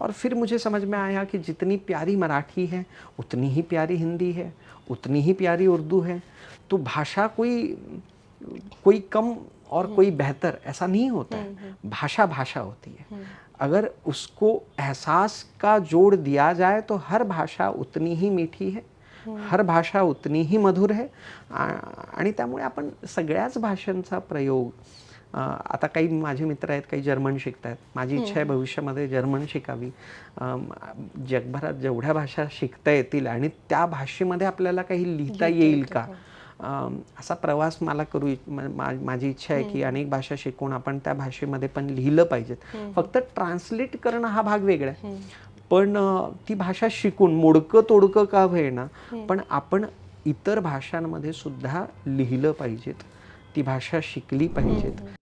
और फिर मुझे समझ में आया कि जितनी प्यारी मराठी है उतनी ही प्यारी हिंदी है उतनी ही प्यारी उर्दू है। तो भाषा कोई कोई कम और कोई बेहतर ऐसा नहीं होता है। भाषा भाषा होती है। अगर उसको एहसास का जोड़ दिया जाए तो हर भाषा उतनी ही मीठी है। हर भाषा उतनी ही मधुर आहे आ- आणि त्यामुळे आपण सगळ्याच भाषांचा प्रयोग आता काही माझे मित्र आहेत काही जर्मन शिकतायत. माझी इच्छा आहे भविष्यामध्ये जर्मन शिकावी. जगभरात जेवढ्या भाषा शिकता येतील आणि त्या भाषेमध्ये आपल्याला काही लिहिता येईल का? अम, असा प्रवास मला करू माझी इच्छा आहे की अनेक भाषा शिकून आपण त्या भाषेमध्ये पण लिहिलं पाहिजेत. फक्त ट्रान्सलेट करणं हा भाग वेगळा आहे. पण ती भाषा शिकून मोडकं तोडकं का होईना पण आपण इतर भाषांमध्ये सुद्धा लिहिलं पाहिजेत. ती भाषा शिकली पाहिजेत.